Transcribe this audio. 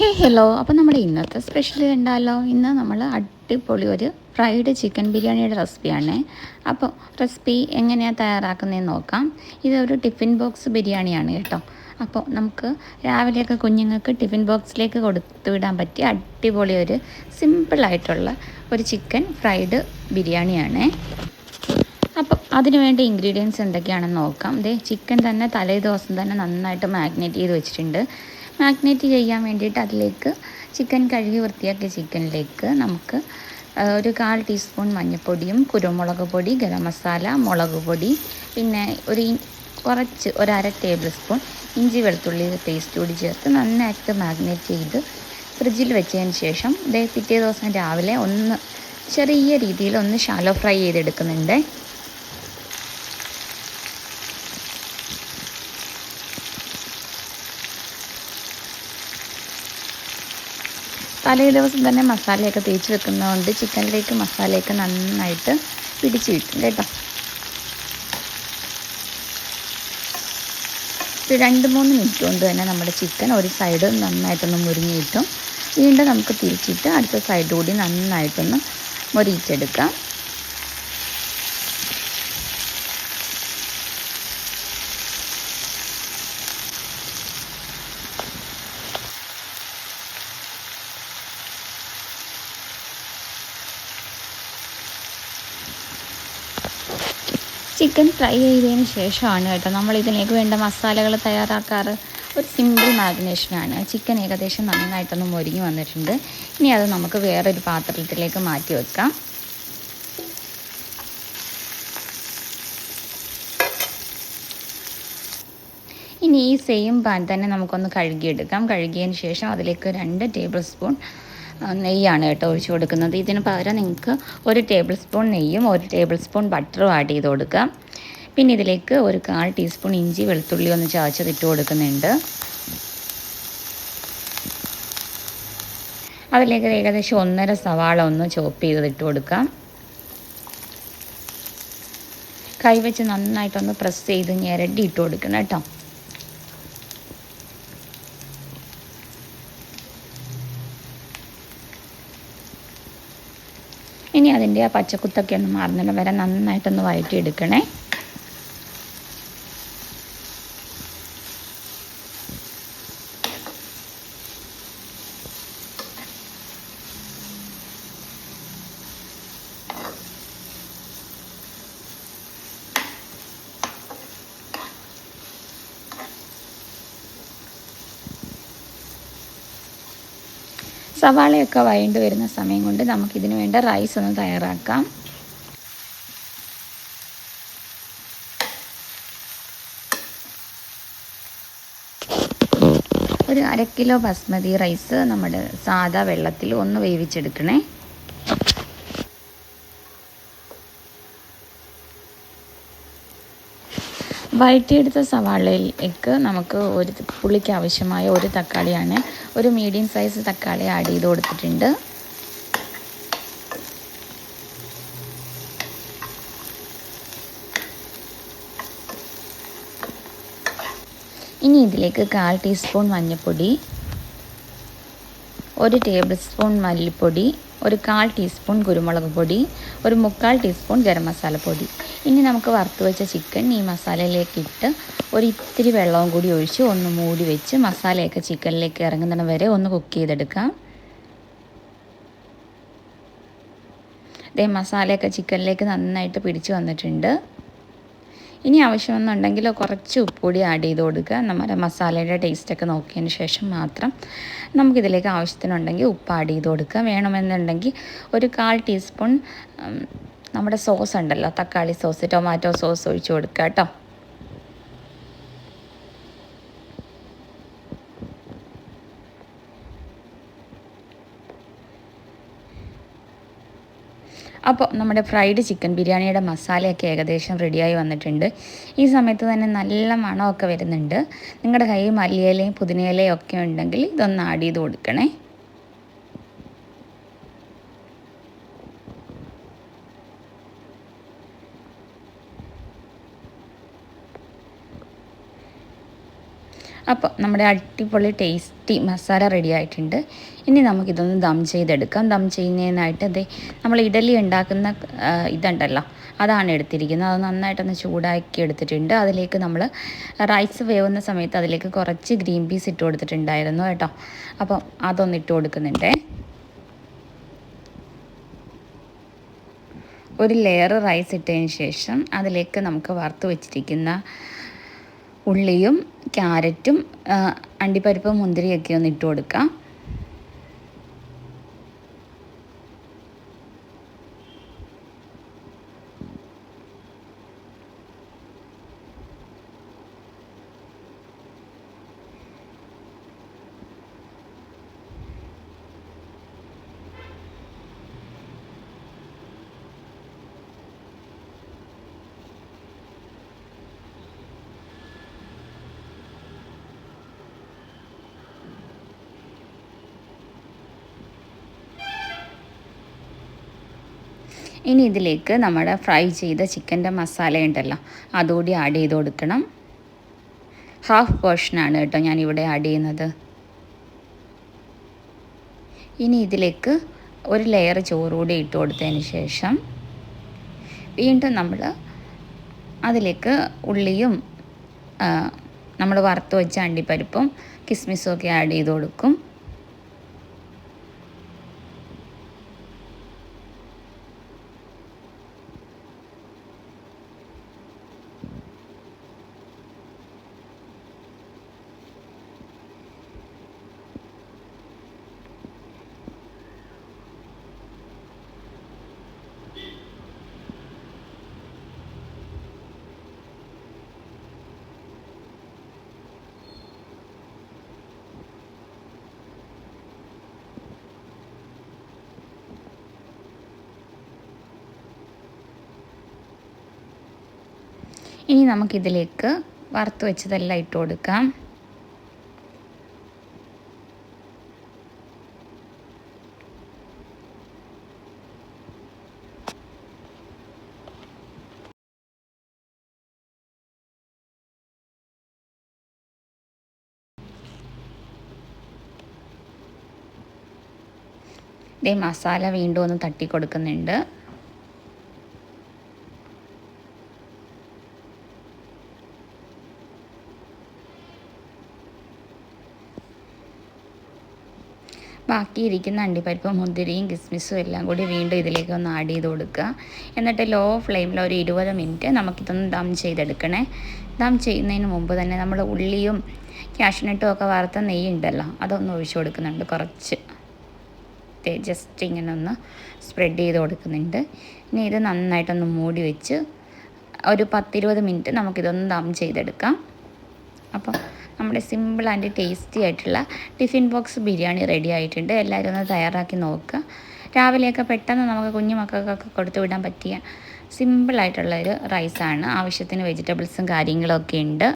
ഹേ hello അപ്പോൾ നമ്മുടെ ഇന്നത്തെ സ്പെഷ്യൽ ഉണ്ടല്ലോ ഇന്ന് നമ്മൾ അടിപൊളി ഒരു ഫ്രൈഡ് ചിക്കൻ ബിരിയാണിയുടെ റെസിപ്പിയാണ് അപ്പോൾ റെസിപ്പി എങ്ങനെയാണ് തയ്യാറാക്കുന്നതെന്ന് നോക്കാം. ഇതൊരു ടിഫിൻ ബോക്സ് ബിരിയാണിയാണ് കേട്ടോ. അപ്പോൾ നമുക്ക് രാവിലെയൊക്കെ കുഞ്ഞുങ്ങൾക്ക് ടിഫിൻ ബോക്സിലേക്ക് കൊടുത്തു വിടാൻ പറ്റിയ അടിപൊളി ഒരു സിമ്പിളായിട്ടുള്ള ഒരു ചിക്കൻ ഫ്രൈഡ് ബിരിയാണിയാണ്. അപ്പോൾ അതിന് വേണ്ട ഇൻഗ്രീഡിയൻസ് എന്തൊക്കെയാണെന്ന് നോക്കാം. ദേ ചിക്കൻ തന്നെ തലേ ദിവസം തന്നെ നന്നായിട്ട് മാഗ്നേറ്റ് ചെയ്ത് വെച്ചിട്ടുണ്ട്. മാഗ്നേറ്റ് ചെയ്യാൻ വേണ്ടിയിട്ട് അതിലേക്ക് ചിക്കൻ കഴുകി വൃത്തിയാക്കിയ ചിക്കനിലേക്ക് നമുക്ക് ഒരു കാൽ ടീസ്പൂൺ മഞ്ഞൾപ്പൊടിയും കുരുമുളക് പൊടി ഗരം മസാല മുളക് പൊടി പിന്നെ ഒരു കുറച്ച് ഒരു അര ടേബിൾ സ്പൂൺ ഇഞ്ചി വെളുത്തുള്ളി പേസ്റ്റ് കൂടി ചേർത്ത് നന്നായിട്ട് മാഗ്നേറ്റ് ചെയ്ത് ഫ്രിഡ്ജിൽ വെച്ചതിന് ശേഷം പിറ്റേ ദിവസം രാവിലെ ഒന്ന് ചെറിയ രീതിയിൽ ഒന്ന് ഷാലോ ഫ്രൈ ചെയ്തെടുക്കുന്നുണ്ട്. തലേ ദിവസം തന്നെ മസാലയൊക്കെ തേച്ച് വെക്കുന്നതുകൊണ്ട് ചിക്കനിലേക്ക് മസാലയൊക്കെ നന്നായിട്ട് പിടിച്ച് കിട്ടും. കേട്ടോ രണ്ട് മൂന്ന് മിനിറ്റ് കൊണ്ട് തന്നെ നമ്മുടെ ചിക്കൻ ഒരു സൈഡ് നന്നായിട്ടൊന്ന് മുരിഞ്ഞ് കിട്ടും. വീണ്ടും നമുക്ക് തിരിച്ചിട്ട് അടുത്ത സൈഡ് കൂടി നന്നായിട്ടൊന്ന് മുരിച്ചെടുക്കാം ചിക്കൻ ഫ്രൈ ചെയ്തതിന് ശേഷമാണ് കേട്ടോ നമ്മൾ ഇതിലേക്ക് വേണ്ട മസാലകൾ തയ്യാറാക്കാറ്. ഒരു സിമ്പിൾ മാരിനേഷനാണ് ചിക്കൻ ഏകദേശം നന്നായിട്ടൊന്ന് മൊരിഞ്ഞ് വന്നിട്ടുണ്ട്. ഇനി അത് നമുക്ക് വേറൊരു പാത്രത്തിലേക്ക് മാറ്റി വെക്കാം. ഇനി ഈ സെയിം പാൻ തന്നെ നമുക്കൊന്ന് കഴുകിയെടുക്കാം. കഴുകിയതിന് ശേഷം അതിലേക്ക് രണ്ട് ടേബിൾ സ്പൂൺ നെയ്യാണ് കേട്ടോ ഒഴിച്ച് കൊടുക്കുന്നത്. ഇതിന് പകരം നിങ്ങൾക്ക് ഒരു ടേബിൾ സ്പൂൺ നെയ്യും ഒരു ടേബിൾ സ്പൂൺ ബട്ടറും ആഡ് ചെയ്ത് കൊടുക്കാം. പിന്നെ ഇതിലേക്ക് ഒരു കാൽ ടീസ്പൂൺ ഇഞ്ചി വെളുത്തുള്ളി ഒന്ന് ചതച്ചതിട്ട് കൊടുക്കുന്നുണ്ട്. അതിലേക്ക് ഏകദേശം ഒന്നര സവാള ഒന്ന് ചോപ്പ് ചെയ്തിട്ട് കൊടുക്കാം. കൈവച്ച് നന്നായിട്ടൊന്ന് പ്രസ് ചെയ്ത് ഞെരടി ഇട്ട് കൊടുക്കണം കേട്ടോ ഇനി അതിന്റെ ആ പച്ചക്കുത്തൊക്കെ ഒന്ന് മാറുന്നിടം വരെ നന്നായിട്ടൊന്ന് വഴറ്റിയെടുക്കണേ. സവാളയൊക്കെ വഴണ്ട് വരുന്ന സമയം കൊണ്ട് നമുക്കിതിന് വേണ്ട റൈസ് ഒന്ന് തയ്യാറാക്കാം. ഒരു അര കിലോ ബസ്മതി റൈസ് നമ്മുടെ സാധാ വെള്ളത്തിൽ ഒന്ന് വേവിച്ചെടുക്കണേ. വഴറ്റിയെടുത്ത സവാളയിലേക്ക് നമുക്ക് ഒരു പുളിക്ക് ആവശ്യമായ ഒരു തക്കാളിയാണ് ഒരു മീഡിയം സൈസ് തക്കാളി ആഡ് ചെയ്ത് കൊടുത്തിട്ടുണ്ട്. ഇനി ഇതിലേക്ക് കാൽ ടീസ്പൂൺ മഞ്ഞൾപ്പൊടി ഒരു ടേബിൾ സ്പൂൺ മല്ലിപ്പൊടി ഒരു കാൽ ടീസ്പൂൺ കുരുമുളക് പൊടി ഒരു മുക്കാൽ ടീസ്പൂൺ ഗരം മസാല പൊടി. ഇനി നമുക്ക് വറുത്ത് വെച്ച ചിക്കൻ ഈ മസാലയിലേക്ക് ഇട്ട് ഒരു ഇത്തിരി വെള്ളവും കൂടി ഒഴിച്ച് ഒന്ന് മൂടി വെച്ച് മസാലയൊക്കെ ചിക്കനിലേക്ക് ഇറങ്ങുന്നിടം വരെ ഒന്ന് കുക്ക് ചെയ്തെടുക്കാം. ഇതേ മസാലയൊക്കെ ചിക്കനിലേക്ക് നന്നായിട്ട് പിടിച്ച് വന്നിട്ടുണ്ട്. ഇനി ആവശ്യമെന്നുണ്ടെങ്കിൽ കുറച്ച് ഉപ്പുപൊടി ആഡ് ചെയ്ത് കൊടുക്കുക. നമ്മുടെ മസാലയുടെ ടേസ്റ്റൊക്കെ നോക്കിയതിന് ശേഷം മാത്രം നമുക്കിതിലേക്ക് ആവശ്യത്തിനുണ്ടെങ്കിൽ ഉപ്പ് ആഡ് ചെയ്ത് കൊടുക്കുക. വേണമെന്നുണ്ടെങ്കിൽ ഒരു കാൽ ടീസ്പൂൺ നമ്മുടെ സോസ് ഉണ്ടല്ലോ തക്കാളി സോസ് ടൊമാറ്റോ സോസ് ഒഴിച്ച് കൊടുക്കുക കേട്ടോ. അപ്പോൾ നമ്മുടെ ഫ്രൈഡ് ചിക്കൻ ബിരിയാണിയുടെ മസാലയൊക്കെ ഏകദേശം റെഡിയായി വന്നിട്ടുണ്ട്. ഈ സമയത്ത് തന്നെ നല്ല മണമൊക്കെ വരുന്നുണ്ട്. നിങ്ങളുടെ കയ്യിൽ മല്ലിയിലയും പുതിനയിലയും ഒക്കെ ഉണ്ടെങ്കിൽ ഇതൊന്ന് ആഡ് ചെയ്ത് കൊടുക്കണേ. അപ്പോൾ നമ്മുടെ അടിപൊളി ടേസ്റ്റി മസാല റെഡി ആയിട്ടുണ്ട്. ഇനി നമുക്കിതൊന്ന് ദം ചെയ്തെടുക്കാം. ദം ചെയ്യുന്നതിനായിട്ട് അതെ നമ്മൾ ഇഡലി ഉണ്ടാക്കുന്ന ഇതുണ്ടല്ലോ. അതാണ് എടുത്തിരിക്കുന്നത്. അത് നന്നായിട്ടൊന്ന് ചൂടാക്കി എടുത്തിട്ടുണ്ട്. അതിലേക്ക് നമ്മൾ റൈസ് വേവുന്ന സമയത്ത് അതിലേക്ക് കുറച്ച് ഗ്രീൻ പീസ് ഇട്ട് കൊടുത്തിട്ടുണ്ടായിരുന്നു കേട്ടോ. അപ്പം അതൊന്ന് ഇട്ട് കൊടുക്കുന്നുണ്ടേ. ഒരു ലെയർ റൈസ് ഇട്ടതിന് ശേഷം അതിലേക്ക് നമുക്ക് വറുത്ത് വെച്ചിരിക്കുന്ന ഉള്ളിയും ക്യാരറ്റും അണ്ടിപ്പരിപ്പും മുന്തിരിയൊക്കെ ഒന്ന് ഇട്ട് കൊടുക്കാം. ഇനി ഇതിലേക്ക് നമ്മുടെ ഫ്രൈ ചെയ്ത ചിക്കന്റെ മസാല ഉണ്ടല്ലോ അതുകൂടി ആഡ് ചെയ്ത് കൊടുക്കണം. ഹാഫ് പോർഷനാണ് കേട്ടോ ഞാനിവിടെ ആഡ് ചെയ്യുന്നത്. ഇനി ഇതിലേക്ക് ഒരു ലെയർ ചോറ് കൂടി ഇട്ട് കൊടുത്തതിന് ശേഷം വീണ്ടും നമ്മൾ അതിലേക്ക് ഉള്ളിയും നമ്മൾ വറുത്ത് വെച്ച അണ്ടിപ്പരിപ്പും കിസ്മിസും ഒക്കെ ആഡ് ചെയ്ത് കൊടുക്കും. ഇനി നമുക്കിതിലേക്ക് വറുത്ത് വെച്ചതെല്ലാം ഇട്ട് കൊടുക്കാം. ഇതേ മസാല വീണ്ടും ഒന്ന് തട്ടി കൊടുക്കുന്നുണ്ട് ബാക്കിയിരിക്കുന്ന അണ്ടിപ്പരിപ്പും മുന്തിരിയും കിസ്മിസും എല്ലാം കൂടി വീണ്ടും ഇതിലേക്ക് ഒന്ന് ആഡ് ചെയ്ത് കൊടുക്കുക. എന്നിട്ട് ലോ ഫ്ലെയിമിൽ ഒരു ഇരുപത് മിനിറ്റ് നമുക്കിതൊന്ന് ദം ചെയ്തെടുക്കണേ. ദം ചെയ്യുന്നതിന് മുമ്പ് തന്നെ നമ്മൾ ഉള്ളിയും ക്യാഷ്നട്ടും ഒക്കെ വറുത്ത നെയ്യ് ഉണ്ടല്ലോ അതൊന്ന് ഒഴിച്ചു കൊടുക്കുന്നുണ്ട് കുറച്ച്. ജസ്റ്റ് ഇങ്ങനെ ഒന്ന് സ്പ്രെഡ് ചെയ്ത് കൊടുക്കുന്നുണ്ട്. ഇനി ഇത് നന്നായിട്ടൊന്ന് മൂടി വെച്ച് ഒരു പത്തിരുപത് മിനിറ്റ് നമുക്കിതൊന്ന് ദം ചെയ്തെടുക്കാം. അപ്പം നമ്മുടെ സിമ്പിൾ ആൻഡ് ടേസ്റ്റി ആയിട്ടുള്ള ടിഫിൻ ബോക്സ് ബിരിയാണി റെഡി ആയിട്ടുണ്ട്. എല്ലാവരും ഒന്ന് തയ്യാറാക്കി നോക്കുക രാവിലെയൊക്കെ പെട്ടെന്ന് നമുക്ക് കുഞ്ഞു മക്കൾക്കൊക്കെ കൊടുത്തു വിടാൻ പറ്റിയ സിമ്പിളായിട്ടുള്ളൊരു റൈസാണ് ആവശ്യത്തിന് വെജിറ്റബിൾസും കാര്യങ്ങളൊക്കെ ഉണ്ട്.